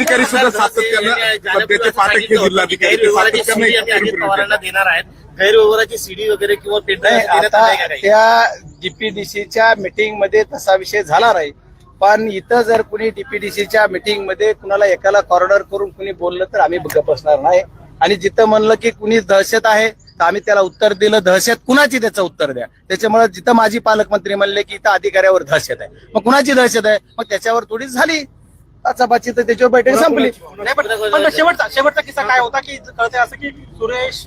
जिल्हाधिकारी सुद्धा सातत्यानं हे जिल्हाधिकारी ते सातत्यानं एकत्र पवारांना देणार आहेत. गैरव्यवहाराची सीडी वगैरे किंवा? त्या डीपीडीसीच्या मीटिंगमध्ये तसा विषय झाला नाही. पण इथं जर कुणी डीपीडीसीच्या मीटिंगमध्ये कुणाला एकाला कॉर्डर करून कुणी बोललं तर आम्ही बसणार नाही. आणि जिथं म्हणलं की कुणी दहशत आहे तर आम्ही त्याला उत्तर दिलं दहशत कुणाची त्याचं उत्तर द्या. त्याच्यामुळे जिथं माझी पालकमंत्री म्हणले की इथं अधिकाऱ्यावर दहशत आहे. मग कुणाची दहशत आहे? मग त्याच्यावर थोडीच झाली. चापाची तर त्याच्यावर बैठक संपली. नाही पण पण शेवटचा शेवटचा किस्सा काय होता की कळते असं की सुरेश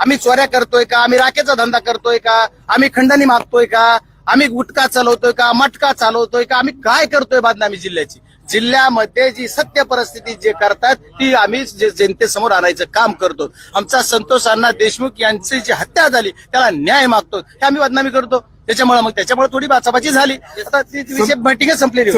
आम्ही चोऱ्या करतोय का? आम्ही राखेचा धंदा करतोय का? आम्ही खंडणी मागतोय का? आम्ही गुटखा चालवतोय का? मटका चालवतोय का? आम्ही काय करतोय बदनामी जिल्ह्याची? जिल्ह्यामध्ये जी सत्य परिस्थिती जे करतात ती आम्ही जनतेसमोर आणायचं काम करतो. आमचा संतोष अण्णा देशमुख यांची जी हत्या झाली त्याला न्याय मागतो. हे आम्ही बदनामी करतो. त्याच्यामुळे मग त्याच्यामुळे थोडी बाचाबाची झाली. आता ती विषय बैठकीच संपलेली